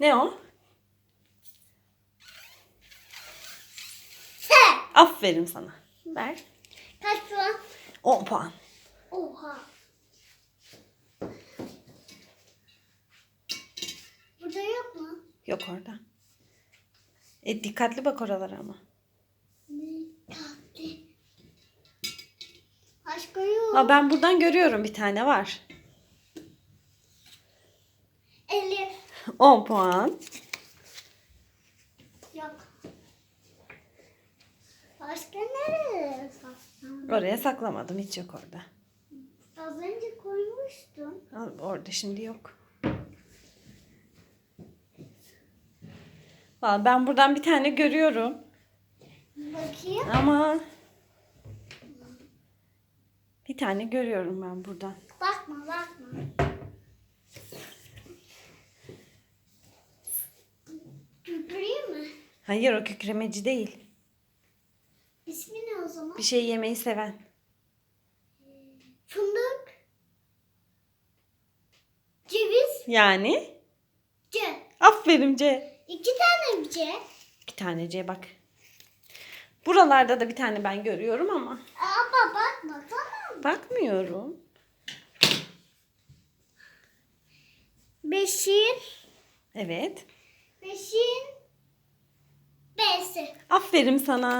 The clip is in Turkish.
Ne o? He. Aferin sana. Ver. Kaç puan? 10 puan. Oha. Burada yok mu? Yok orada. E dikkatli bak oralara ama. Tatlı. Başka yok. Aa, ben buradan görüyorum bir tane var. 10 puan. Yok. Başka nereye sakladın? Oraya saklamadım. Hiç yok orada. Az önce koymuştum. Orada şimdi yok. Vallahi ben buradan bir tane görüyorum. Bakayım. Ama bir tane görüyorum ben buradan. Bakma bakma. Hayır o kükremeci değil. İsmi ne o zaman? Bir şey yemeyi seven. Fındık. Ceviz. Yani C. aferin C. İki tane C? Bir tane C bak. Buralarda da bir tane ben görüyorum ama Ama bakma tamam. bakmıyorum. Beşin. Evet. Beşin. Aferin sana.